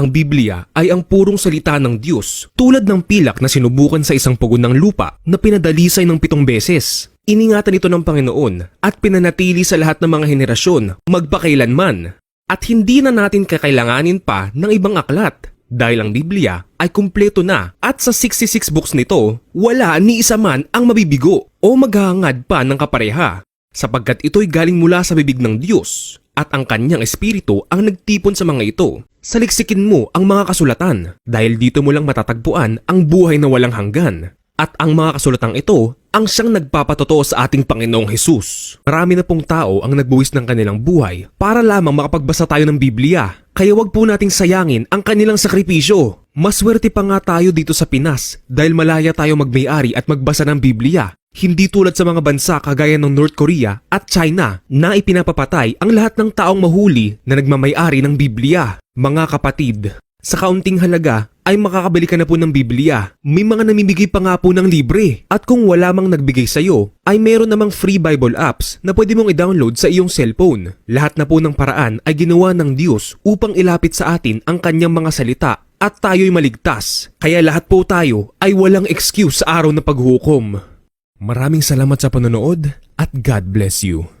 Ang Biblia ay ang purong salita ng Diyos, tulad ng pilak na sinubukan sa isang pugon ng lupa na pinadalisay ng pitong beses. Iningatan ito ng Panginoon at pinanatili sa lahat ng mga henerasyon, magpakailanman. At hindi na natin kakailanganin pa ng ibang aklat dahil ang Biblia ay kumpleto na at sa 66 books nito, wala ni isa man ang mabibigo o maghahangad pa ng kapareha sapagkat ito'y galing mula sa bibig ng Diyos at ang kanyang espiritu ang nagtipon sa mga ito. Saliksikin mo ang mga kasulatan dahil dito mo lang matatagpuan ang buhay na walang hanggan. At ang mga kasulatang ito ang siyang nagpapatotoo sa ating Panginoong Hesus. Marami na pong tao ang nagbuwis ng kanilang buhay para lamang makapagbasa tayo ng Biblia. Kaya wag po nating sayangin ang kanilang sakripisyo. Maswerte pa nga tayo dito sa Pinas dahil malaya tayo magmay-ari at magbasa ng Biblia. Hindi tulad sa mga bansa kagaya ng North Korea at China na ipinapapatay ang lahat ng taong mahuli na nagmamay-ari ng Biblia. Mga kapatid, sa kaunting halaga ay makakabili ka na po ng Biblia. May mga namimigay pa nga po ng libre. At kung wala mang nagbigay sa'yo, ay meron namang free Bible apps na pwede mong i-download sa iyong cellphone. Lahat na po ng paraan ay ginawa ng Diyos upang ilapit sa atin ang kanyang mga salita at tayo'y maligtas. Kaya lahat po tayo ay walang excuse sa araw ng paghukom. Maraming salamat sa panonood at God bless you.